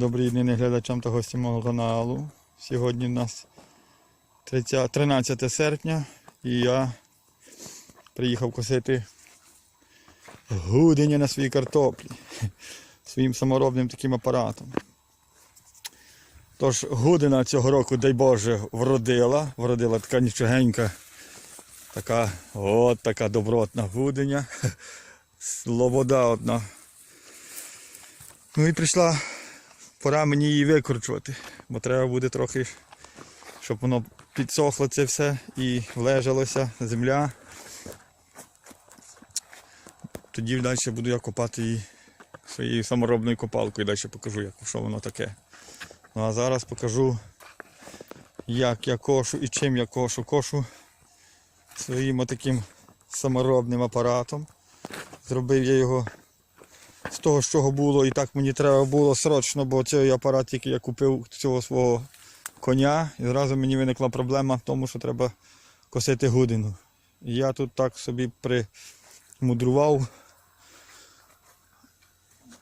Добрий день глядачам та гостям мого каналу. Сьогодні у нас 30 13 серпня і я приїхав косити гудення на своїй картоплі своїм саморобним таким апаратом. Тож гудина цього року, дай Боже, вродила. Вродила така нічогенька, така от така добротна гуденя. Слобода одна. Ну і прийшла пора мені її викручувати, бо треба буде трохи, щоб воно підсохло це все і влежалося земля. Тоді далі буду я копати її своєю саморобною копалкою, далі покажу, як, що воно таке. Ну а зараз покажу, як я кошу і чим я кошу. Кошу своїм отаким саморобним апаратом. Зробив я його того, чого було, і так мені треба було срочно, бо цей апарат тільки я купив цього свого коня, і зразу мені виникла проблема в тому, що треба косити гудину. І я тут так собі примудрував,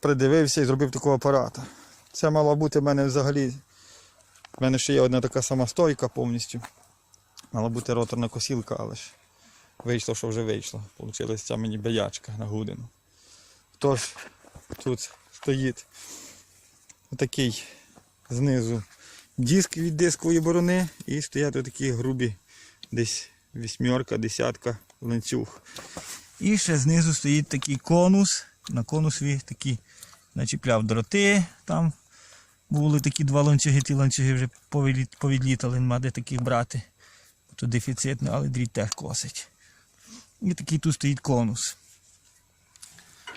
придивився і зробив такого апарата. Це мала бути в мене взагалі. В мене ще є одна така сама стойка повністю. Мала бути роторна косілка, але ж вийшло, що вже вийшло. Получилась ця мені боячка на гудину. Тож тут стоїть отакий знизу диск від дискової борони і стоять отакі грубі десь вісьмерка, десятка ланцюг. І ще знизу стоїть такий конус. На конусі такі начіпляв дроти. Там були такі два ланцюги, ті ланцюги вже повідлітали, нема де таких брати. Тут дефіцитно, але дріт теж косить. І такий тут стоїть конус.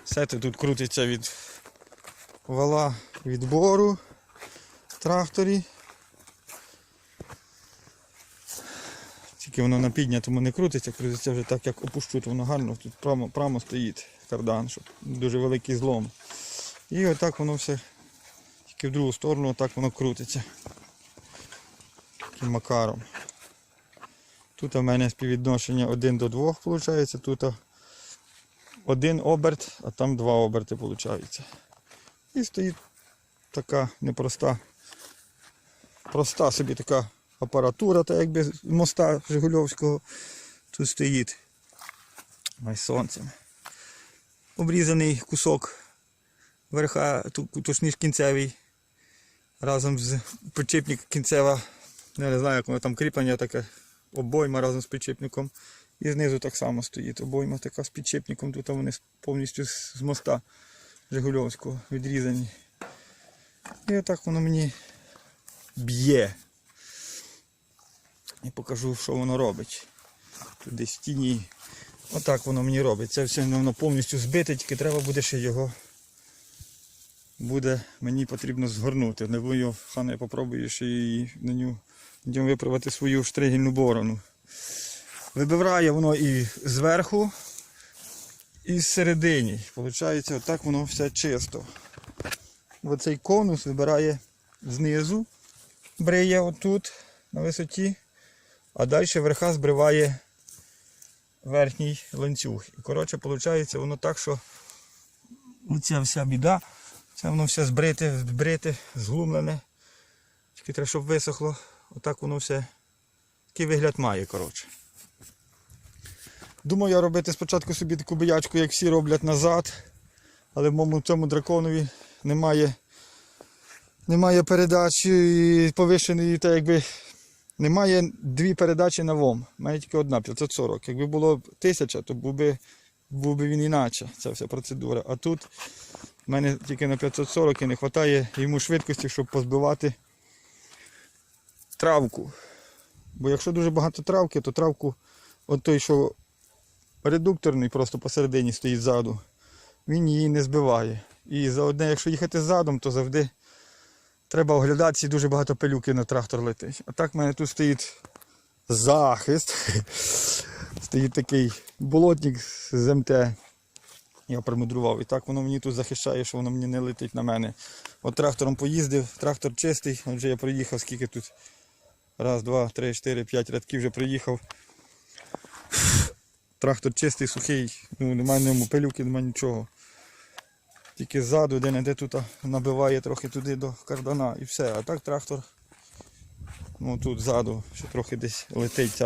Все це тут крутиться від вала відбору в тракторі. Тільки воно на піднятому не крутиться, крутиться вже так, як опущу, то воно гарно тут прямо, прямо стоїть кардан, щоб дуже великий злом. І отак воно все, тільки в другу сторону, отак воно крутиться. Таким макаром. Тут у мене співвідношення 1 до 2 виходить, тут один оберт, а там два оберти виходить. І стоїть така непроста, проста собі така апаратура, так якби з моста Жигульовського. Тут стоїть ай сонцем. Обрізаний кусок верха, точніше кінцевий, разом з підчепник кінцева, я не знаю, як воно там кріплення таке, обойма разом з підчепником. І знизу так само стоїть обойма така з підчепником, тут вони повністю з моста Жигульовського відрізані. І отак воно мені б'є. І покажу, що воно робить. Тут десь в. Отак воно мені робить. Це все воно повністю збите, тільки треба буде ще його. Буде мені потрібно згорнути. Не бою, хане я попробую ще і на нього виправити свою штригельну борону. Вибирає воно і зверху, і зсередині. Получається, отак воно все чисто. Оцей конус вибирає знизу, бриє отут на висоті, а далі верха збриває верхній ланцюг. І коротше, виходить воно так, що оця вся біда, це воно все збрите, збрите, зглумлене. Тільки треба, щоб висохло. Отак воно все. Такий вигляд має, коротше. Думав я робити спочатку собі таку боячку, як всі роблять назад. Але в моєму цьому драконові немає, немає передачі повишеної, та якби немає дві передачі на ВОМ. Має тільки одна 540. Якби було 1000, то був би, був би він іначе, ця вся процедура. А тут в мене тільки на 540 і не вистачає йому швидкості, щоб позбивати травку. Бо якщо дуже багато травки, то травку, от той, що редукторний просто посередині стоїть ззаду, він її не збиває. І за одне, якщо їхати задом, то завжди треба оглядатися і дуже багато пилюки на трактор летить. А так в мене тут стоїть захист. Стоїть такий болотник з МТ. Я примудрував. І так воно мені тут захищає, що воно мені не летить на мене. От трактором поїздив, трактор чистий, отже я проїхав, скільки тут. Раз, два, три, чотири, п'ять рядків вже проїхав. Трактор чистий, сухий, ну немає ньому пилюки, немає нічого. Тільки ззаду, де не де тут набиває трохи туди до кардана і все. А так трактор ну тут ззаду ще трохи десь летить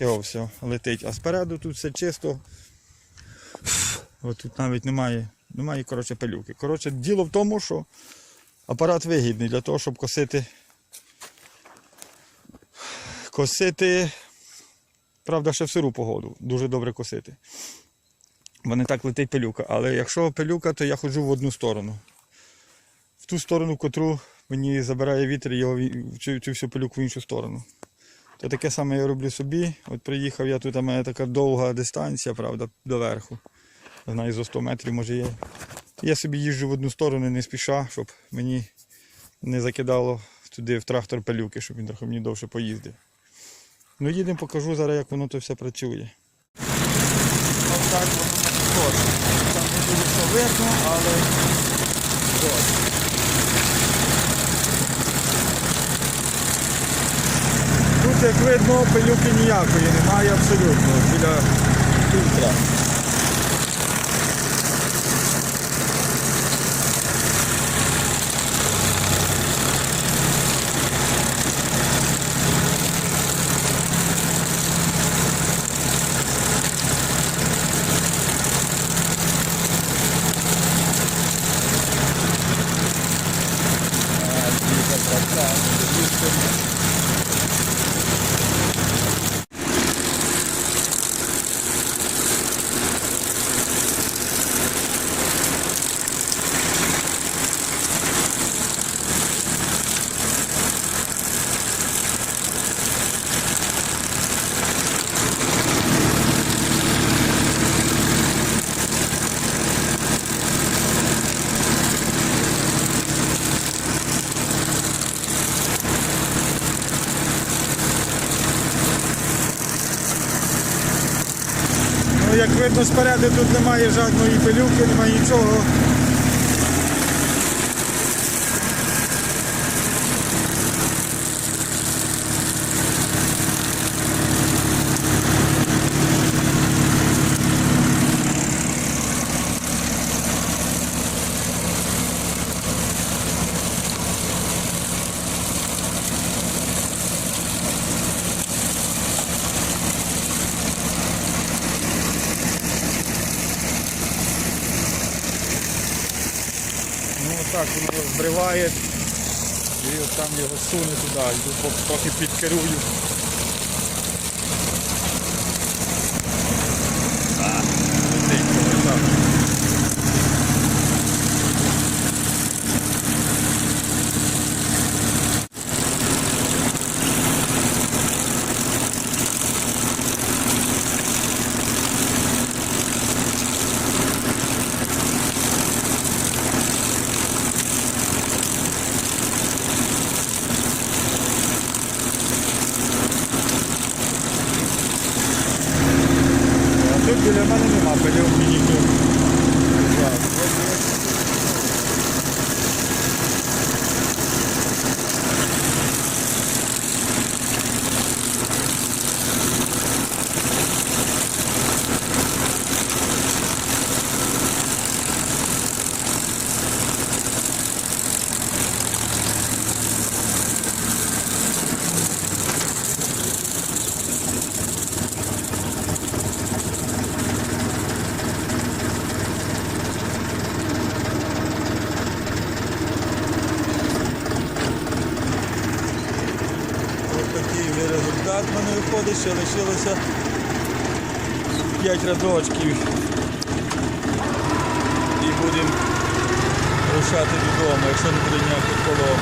о все летить. А спереду тут все чисто. От тут навіть немає, немає коротше, пилюки. Коротше, діло в тому, що апарат вигідний для того, щоб косити. Косити, правда, ще в сиру погоду. Дуже добре косити. Бо не так летить пилюка. Але якщо пилюка, то я ходжу в одну сторону. В ту сторону, котру мені забирає вітер, ві- цю, цю всю пилюку в іншу сторону. То таке саме я роблю собі. От приїхав я тут, у мене така довга дистанція, правда, до верху. Знаю, за 100 метрів може є. Я собі їжджу в одну сторону, не спіша, щоб мені не закидало туди в трактор пилюки, щоб він трохи мені довше поїздив. Ну їдемо, покажу зараз, як воно то все працює. Ось так воно. Там не дуже все видно, але ось. Тут, як видно, пилюки ніякої немає абсолютно біля фільтра. Ну, як видно, спереду тут немає жодної пилюки, немає нічого. Ну так воно збриває. І там його суне туди, трохи підкерую. А, летить повертак. А тут біля мене нема пилюки ніхто. Так, от, от. Ось такий вже результат в мене виходить, ще лишилося 5 рядочків. І будемо рушати додому, якщо не буде ніяких поломок.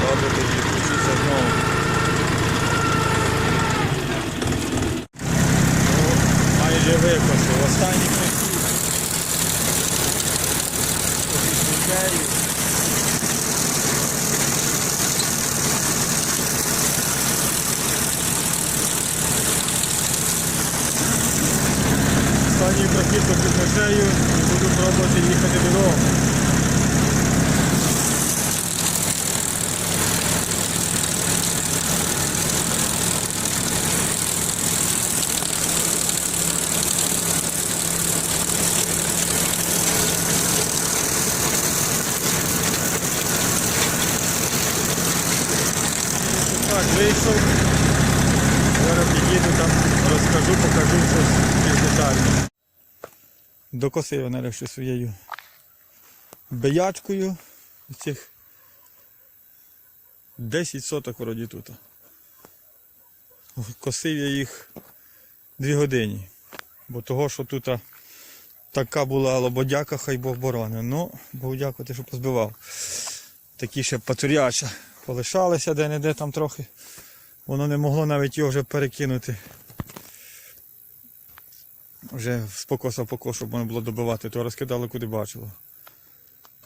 Добре, тоді включиться знову. поездку прекращаю и буду пробовать ехать до дома. Так, вышел. Зараз їду там, расскажу, покажу все більш детально. Докосив нарешті своєю биячкою. Цих 10 соток вроді тут. Косив я їх 2 години. Бо того, що тут така була лободяка, хай Бог борони. Ну, Бог дякувати, що позбивав. Такі ще пацуряча полишалися де-не-де там трохи. Воно не могло навіть його вже перекинути. Вже з покоса в покос, щоб можна було добивати, то розкидали куди бачило.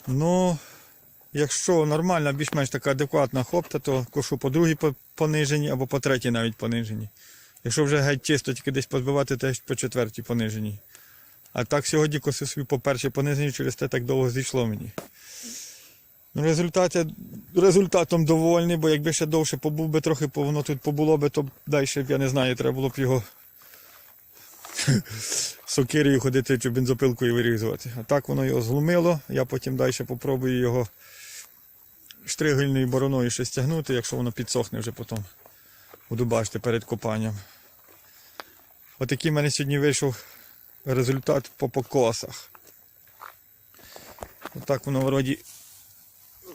Ну, якщо нормальна, більш-менш така адекватна хопта, то кошу по другій по- пониженні або по третій навіть пониженні. Якщо вже геть чисто тільки десь позбивати, то по четвертій пониженій. А так сьогодні косив собі по першій пониженні, через те так довго зійшло мені. Ну, результаті, результатом довольний, бо якби ще довше побув би трохи, воно тут побуло би, то далі, б, я не знаю, треба було б його сокирою ходити чи бензопилкою вирізувати. А так воно його зломило. Я потім далі попробую його штригельною бороною ще стягнути, якщо воно підсохне вже потім. Буду бачити перед копанням. Отакий в мене сьогодні вийшов результат по покосах. Отак воно вроді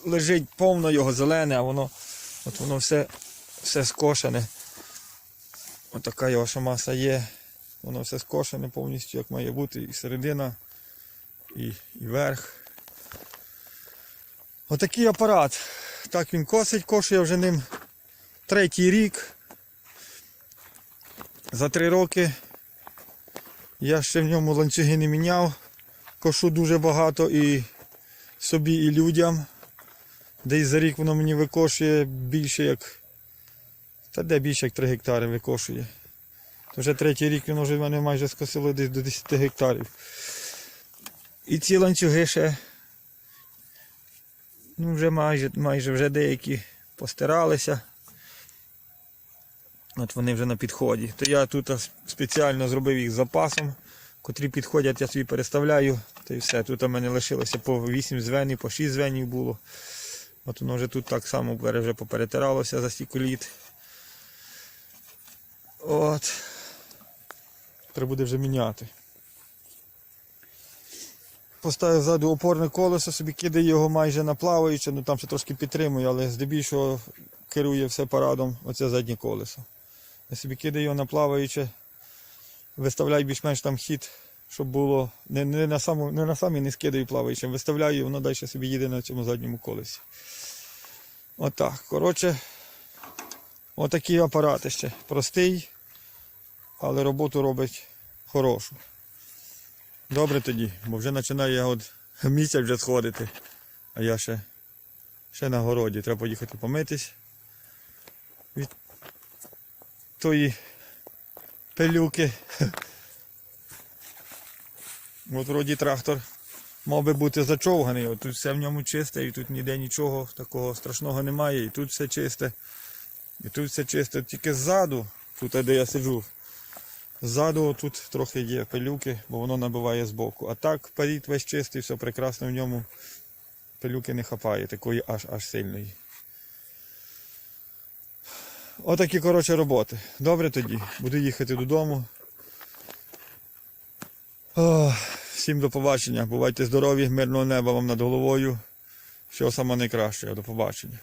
лежить повно його зелене, а воно от воно все, все скошене. Отака його ще маса є. Воно все скошене повністю, як має бути, і середина, і, і верх. Отакий апарат. Так він косить, кошує вже ним третій рік. За три роки я ще в ньому ланцюги не міняв. Кошу дуже багато і собі, і людям. Десь за рік воно мені викошує більше як. Та де більше як 3 гектари викошує. Вже третій рік воно вже в мене майже скосило десь до 10 гектарів. І ці ланцюги ще. Ну, вже майже, майже вже деякі постиралися. От вони вже на підході. То я тут спеціально зробив їх запасом, котрі підходять, я собі переставляю. Та й все. Тут у мене лишилося по 8 звенів, по 6 звенів було. От воно вже тут так само вже поперетиралося за стільки літ. От. Треба буде вже міняти. Поставив ззаду опорне колесо, собі кидає його майже на плаваюче, ну там ще трошки підтримує, але здебільшого керує все парадом оце заднє колесо. Я собі кидаю його на плаваюче, виставляю більш-менш там хід, щоб було не, не, на саму, не на самі не скидаю плаваючим, виставляю і воно далі собі їде на цьому задньому колесі. Отак. Коротше, отакий апарат ще. Простий, але роботу робить хорошу. Добре тоді, бо вже починає от місяць вже сходити, а я ще, ще на городі. Треба поїхати помитись від тої пилюки. От вроді трактор мав би бути зачовганий, от тут все в ньому чисте, і тут ніде нічого такого страшного немає, і тут все чисте. І тут все чисте, тільки ззаду, тут де я сиджу, ззаду тут трохи є пилюки, бо воно набиває збоку. А так перід весь чистий, все прекрасно в ньому. Пилюки не хапає, такої аж аж сильної. Отакі, коротше, роботи. Добре тоді. Буду їхати додому. Ох, всім до побачення. Бувайте здорові, мирного неба вам над головою. Всього найкращого. До побачення.